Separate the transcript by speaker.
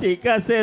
Speaker 1: ঠিক আছে